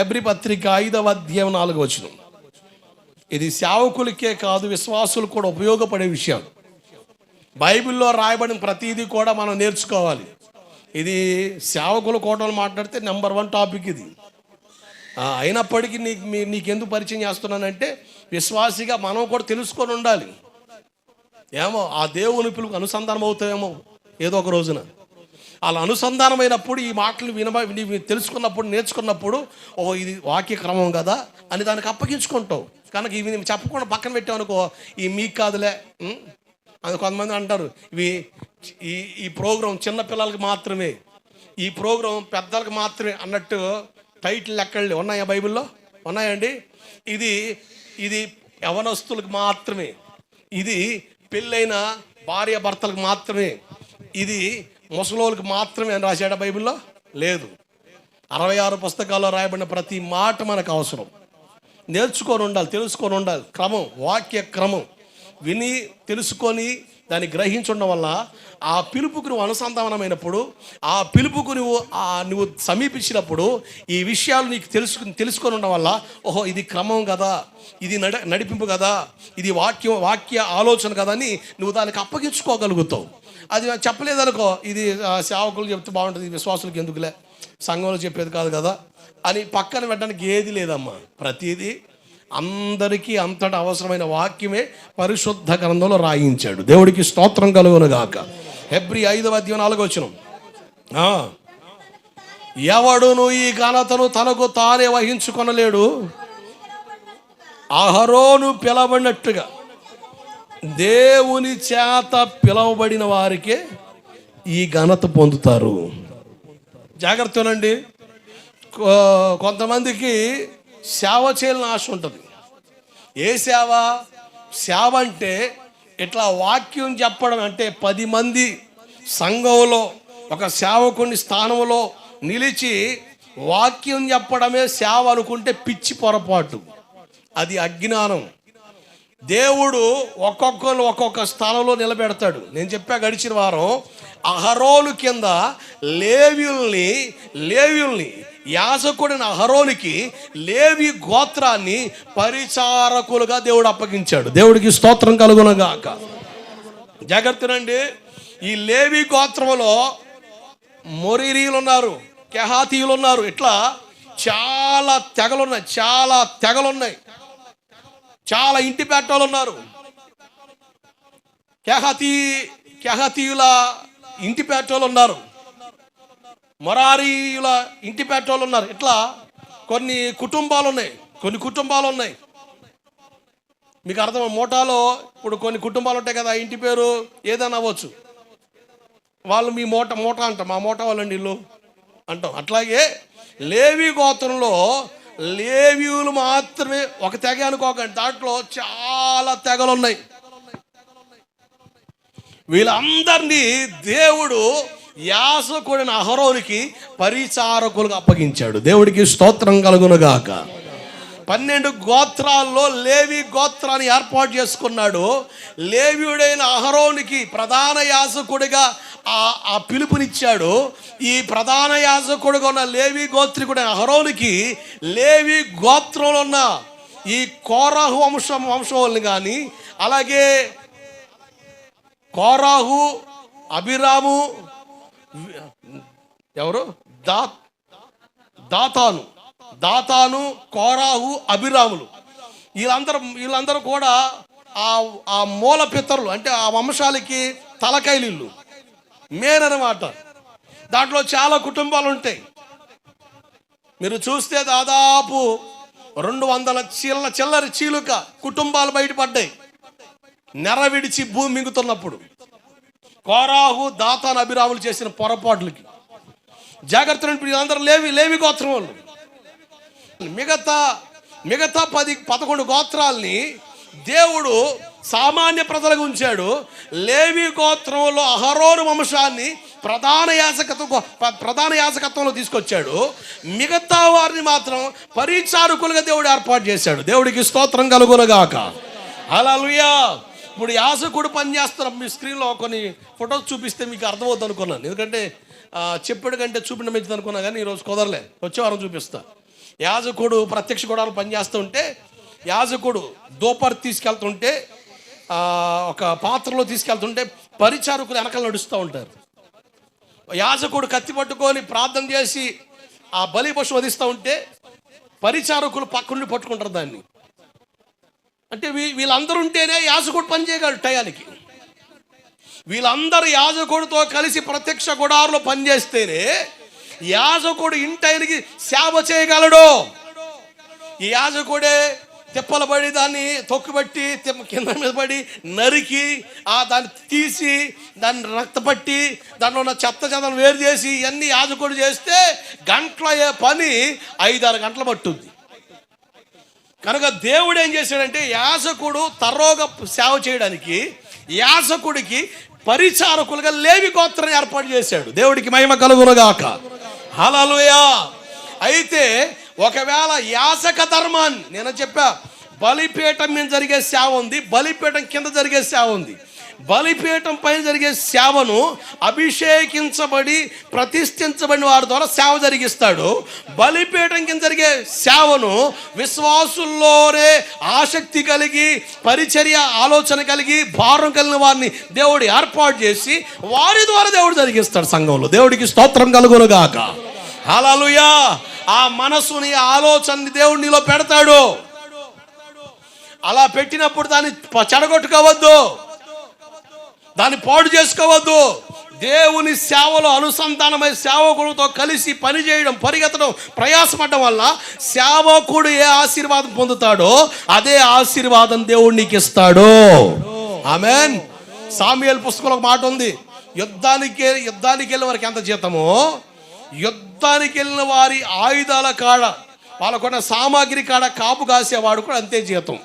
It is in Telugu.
ఎబ్రి పత్రిక ఐదవ అధ్యాయం నాలుగు వచ్చిన ఇది సేవకులకే కాదు విశ్వాసులు కూడా ఉపయోగపడే విషయం. బైబిల్లో రాయబడిన ప్రతిదీ కూడా మనం నేర్చుకోవాలి. ఇది సేవకుల కోటలు మాట్లాడితే నెంబర్ వన్ టాపిక్ ఇది. అయినప్పటికీ నీకు మీ నీకెందుకు పరిచయం చేస్తున్నానంటే విశ్వాసిగా మనం కూడా తెలుసుకొని ఉండాలి. ఏమో ఆ దేవుని పిలుపు అనుసంధానం అవుతాయేమో ఏదో ఒక రోజున. అలా అనుసంధానమైనప్పుడు ఈ మాటలు విన తెలుసుకున్నప్పుడు నేర్చుకున్నప్పుడు ఓ ఇది వాక్య క్రమం కదా అని దానికి అప్పగించుకుంటావు. కనుక ఇవి చెప్పకుండా పక్కన పెట్టామనుకో ఈ మీకు కాదులే అది కొంతమంది అంటారు ఇవి ఈ ఈ ప్రోగ్రాం చిన్న పిల్లలకి మాత్రమే ఈ ప్రోగ్రాం పెద్దలకు మాత్రమే అన్నట్టు టైటిల్ ఎక్కడ ఉన్నాయా బైబిల్లో? ఉన్నాయండి? ఇది ఇది యవనస్తులకు మాత్రమే ఇది పెళ్ళైన భార్య భర్తలకు మాత్రమే ఇది ముసలోళ్ళకి మాత్రమే అని రాశాడా బైబిల్లో? లేదు. అరవై ఆరు పుస్తకాల్లో రాయబడిన ప్రతి మాట మనకు అవసరం. నేర్చుకొని ఉండాలి తెలుసుకొని ఉండాలి. క్రమం వాక్య క్రమం. విని తెలుసుకొని దాన్ని గ్రహించడం వల్ల ఆ పిలుపుకు నువ్వు అనుసంధానమైనప్పుడు ఆ పిలుపుకు నువ్వు ఆ నువ్వు సమీపించినప్పుడు ఈ విషయాలు నీకు తెలుసుకుని తెలుసుకొని ఉండడం వల్ల ఓహో ఇది క్రమం కదా ఇది నడ నడిపింపు కదా ఇది వాక్యం వాక్య ఆలోచన కదా అని నువ్వు దానికి అప్పగించుకోగలుగుతావు. అది చెప్పలేదనుకో ఇది సేవకులు చెప్తే బాగుంటుంది విశ్వాసులకు ఎందుకులే? సంఘంలో చెప్పేది కాదు కదా? అని పక్కన పెట్టడానికి ఏది లేదమ్మా. ప్రతిదీ అందరికీ అంతటా అవసరమైన వాక్యమే పరిశుద్ధ గ్రంథంలో రాయించాడు. దేవుడికి స్తోత్రం కలుగును గాక. హెబ్రి ఐదవ అధ్యయం నాలుగో వచ్చిన ఎవడును ఈ ఘనతను తనకు తానే వహించుకొనలేడు. అహరోను పిలవనట్టుగా దేవుని చేత పిలవబడిన వారికే ఈ ఘనత పొందుతారు. జాగ్రత్తనండి కొ- కొంతమందికి సేవ చేయాలని ఆశ ఉంటుంది. ఏ సేవ? సేవ అంటే ఇట్లా వాక్యం చెప్పడం అంటే పది మంది సంఘంలో ఒక సేవకుని స్థానంలో నిలిచి వాక్యం చెప్పడమే సేవ అనుకుంటే పిచ్చి పొరపాటు. అది అజ్ఞానం. దేవుడు ఒక్కొక్కరు ఒక్కొక్క స్థానంలో నిలబెడతాడు. నేను చెప్పా గడిచిన వారం అహరోలు కింద లేవ్యుల్ని లేవ్యుల్ని యాసకుడిన అహరోలికి లేవి గోత్రాన్ని పరిచారకులుగా దేవుడు అప్పగించాడు. దేవుడికి స్తోత్రం కలుగునగాక. జాగ్రత్తనండి ఈ లేవి గోత్రంలో మొరీరీలు ఉన్నారు కెహాతీయులు ఉన్నారు ఇట్లా చాలా తెగలున్నాయి చాలా తెగలున్నాయి. చాలా ఇంటి పెట్టాలు ఉన్నారు. కెహతీ కెహతీయుల ఇంటి పెట్టోలు ఉన్నారు. మొరారీయుల ఇంటి పెట్టోలు ఉన్నారు. ఇట్లా కొన్ని కుటుంబాలు ఉన్నాయి. కొన్ని కుటుంబాలు ఉన్నాయి. మీకు అర్థం మోటాలో ఇప్పుడు కొన్ని కుటుంబాలు ఉంటాయి కదా ఇంటి పేరు ఏదైనా అవ్వచ్చు. వాళ్ళు మీ మూట మూట అంట మా మూట వాళ్ళండి ఇల్లు అంటాం. అట్లాగే లేవి గోత్రంలో లేవ్యూలు మాత్రమే ఒక తెగ అనుకోకండి. దాంట్లో చాలా తెగలు ఉన్నాయి వీళ్ళందరినీ దేవుడు యాసకుడిన అహరోనికి పరిచారకులుగా అప్పగించాడు. దేవుడికి స్తోత్రం కలుగునుగాక. పన్నెండు గోత్రాల్లో లేవి గోత్రాన్ని ఏర్పాటు చేసుకున్నాడు. లేవియుడైన అహరోనికి ప్రధాన యాజకుడిగా ఆ ఆ పిలుపునిచ్చాడు. ఈ ప్రధాన యాజకుడిగా ఉన్న లేవి గోత్రికుడైన అహరోనికి లేవి గోత్రంలో ఉన్న ఈ కోరాహు వంశం వంశం కానీ అలాగే కోరాహు అభిరాము ఎవరు? దా దాతాను. దాతాను కోరాహు అభిరాములు. వీళ్ళందరూ వీళ్ళందరూ కూడా ఆ ఆ మూల పితరులు అంటే ఆ వంశాలకి తలకైలిళ్ళు. మేన్ అనమాట దాంట్లో చాలా కుటుంబాలు ఉంటాయి. మీరు చూస్తే దాదాపు రెండు వందల చిల్ల చిల్లరి చీలుక కుటుంబాలు బయటపడ్డాయి. నెర విడిచి భూమి మింగుతున్నప్పుడు. కోరాహు దాతాను అభిరాములు చేసిన పొరపాట్లకి. జాగ్రత్త వీళ్ళందరూ లేవి లేవి గోత్రం వాళ్ళు. మిగతా మిగతా పది పదకొండు గోత్రాల్ని దేవుడు సామాన్య ప్రజలకు ఉంచాడు. లేవి గోత్రంలో అహరోను వంశాన్ని ప్రధాన యాజకత్వ ప్రధాన యాజకత్వంలో తీసుకొచ్చాడు. మిగతా వారిని మాత్రం పరిచారకులుగా దేవుడు ఏర్పాటు చేశాడు. దేవుడికి స్తోత్రం కలుగునగాక. హల్లెలూయా! ఇప్పుడు యాజకుడు పని మీ స్క్రీన్లో కొన్ని ఫొటోస్ చూపిస్తే మీకు అర్థమవుతుంది అనుకున్నాను ఎందుకంటే ఆ, చెప్పాడు కంటే చూపిన మంచిది అనుకున్నా కానీ ఈరోజు కుదరలే. వచ్చే వారం చూపిస్తా. యాజకుడు ప్రత్యక్ష గుడాలు పనిచేస్తుంటే యాజకుడు దోపర్ తీసుకెళ్తుంటే ఒక పాత్రలో తీసుకెళ్తుంటే పరిచారకులు వెనకాల నడుస్తూ ఉంటారు. యాజకుడు కత్తి పట్టుకొని ప్రార్థన చేసి ఆ బలి పశువు వధిస్తూ ఉంటే పరిచారకులు పక్కనుండి పట్టుకుంటారు దాన్ని. అంటే వీ- వీళ్ళందరూ ఉంటేనే యాజకుడు పనిచేయగలడు టయానికి. వీళ్ళందరూ యాజకుడితో కలిసి ప్రత్యక్ష గుడారులో పనిచేస్తేనే యాజకుడు ఇంటైనకి సేవ చేయగలడు. ఈ యాజకుడే తిప్పలు పడి దాన్ని తొక్కుబట్టి తిప్ప కింద మీద పడి నరికి ఆ దాన్ని తీసి దాన్ని రక్తపట్టి దానిలో ఉన్న చెత్త చెత్తను వేరు చేసి ఇవన్నీ యాజకుడు చేస్తే గంటల పని ఐదారు గంటలు పట్టుద్ది. కనుక దేవుడు ఏం చేశాడంటే యాజకుడు తరోగా సేవ చేయడానికి యాజకుడికి పరిచారకులుగా లేవి గోత్రం ఏర్పాటు చేశాడు. దేవుడికి మహిమ కలుగునుగాక. హలలుయా. అయితే ఒకవేళ యాసక ధర్మాన్ని నేను చెప్పా బలిపీఠం మీద జరిగే సేవ ఉంది బలిపీఠం కింద జరిగే సేవ ఉంది. బలిపీఠం పైన జరిగే సేవను అభిషేకించబడి ప్రతిష్ఠించబడిన వారి ద్వారా సేవ జరిగిస్తాడు. బలిపీఠం కింద జరిగే సేవను విశ్వాసుల్లోనే ఆసక్తి కలిగి పరిచర్య ఆలోచన కలిగి భారం కలిగిన వారిని దేవుడు ఏర్పాటు చేసి వారి ద్వారా దేవుడు జరిగిస్తాడు సంఘంలో. దేవుడికి స్తోత్రం కలుగునుగాక. హల్లెలూయా! ఆ మనసుని ఆ ఆలోచనని దేవుడు నీలో పెడతాడు. అలా పెట్టినప్పుడు దాన్ని చెడగొట్టుకోవద్దు. దాన్ని పాడు చేసుకోవద్దు. దేవుని సేవలో అనుసంధానమై సేవకుడితో కలిసి పనిచేయడం పరిగెత్తడం ప్రయాసపడడం వల్ల సేవకుడు ఏ ఆశీర్వాదం పొందుతాడో అదే ఆశీర్వాదం దేవుడు నీకు ఇస్తాడు. ఆమెన్. సామ్యుల పుస్తకంలో ఒక మాట ఉంది. యుద్ధానికి యుద్ధానికి వెళ్ళిన వారికి ఎంత జీతమో యుద్ధానికి వెళ్ళిన వారి ఆయుధాల కాడ వాళ్ళకున్న సామాగ్రి కాడ కాపు కాసేవాడు కూడా అంతే జీతం.